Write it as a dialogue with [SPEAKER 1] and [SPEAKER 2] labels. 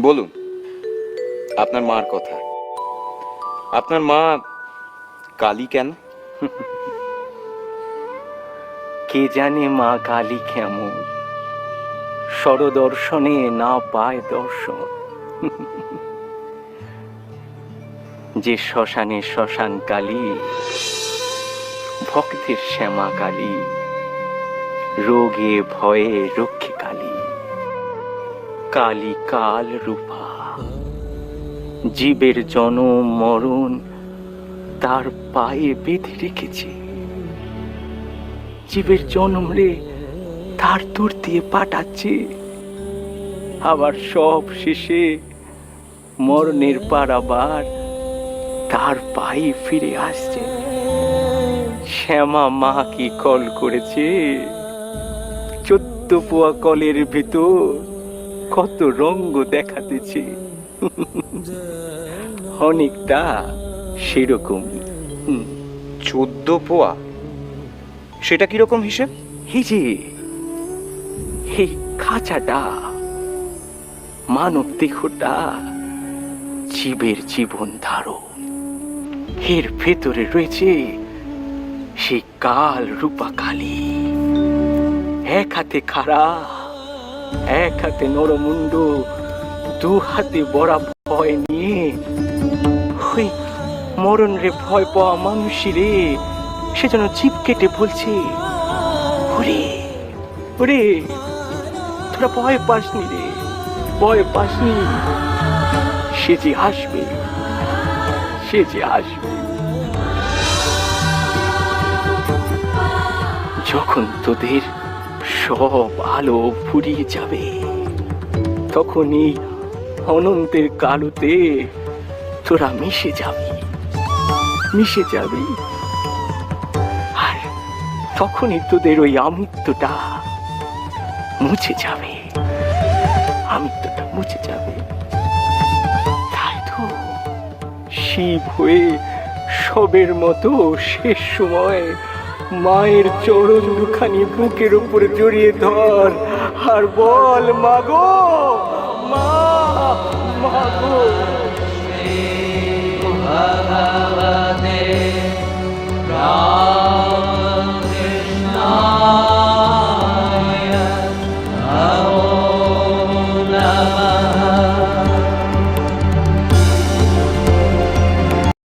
[SPEAKER 1] বলুন, আপনার মার কথা। আপনার মা কালী কেন?
[SPEAKER 2] কে জানে মা কালী কেমন? সরদর্শনে না পায় দর্শন। যে শ্মশানে শ্মশান কালী, ভক্তের শ্যামা কালী, রোগে ভয়ে রক্ষে কালী কালী রূপা। জীবের জনম, মরণ, তার পায়ে বেঁধে রেখেছে। জীবের জন্ম রে, তার দূর দিয়ে পাঠাচ্ছে। আবার সব শেষে মরণের পার আবার তার পায়ে ফিরে আসছে। শ্যামা মা কি কল করেছে? চোদ্দ পোয়া কলের ভেতর কত রঙ্গ দেখাতেছে। অনেকটা সেরকমই।
[SPEAKER 1] চোদ্দ পোয়া? সেটা কীরকম হিসেব?
[SPEAKER 2] এই যে এই খাঁচাটা। মানব দেহটা জীবের জীবন ধারণ। এর ভেতরে রয়েছে সেই কাল রূপা কালী এক হাতে খাড়া এক হাতে নরমুণ্ড দু হাতে বড়া ভয় নিয়ে। ওই মরণ রে ভয় পাওয়া মানুষই রে, সে যেন জিপ কেটে বলছে, ওরে ওরে, তোরা ভয় পাসনি রে, ভয় পাসনি। সে যে আসবে সে যে আসবে যখন তোদের সব আলো ফুরিয়ে যাবে। তখন এই অনন্তের কালোতে তোরা মিশে যাবি। মিশে যাবি। আর তখনই তোদের ওই আমৃত্যুটা মুছে যাবে। আমৃত্যুটা মুছে যাবে। তাই তো শিব হয়ে সবের মতো শেষ সময় মায়ের চরণ দুখানি বুকের উপরে জড়িয়ে ধর। আর বল মাগো মা মাগো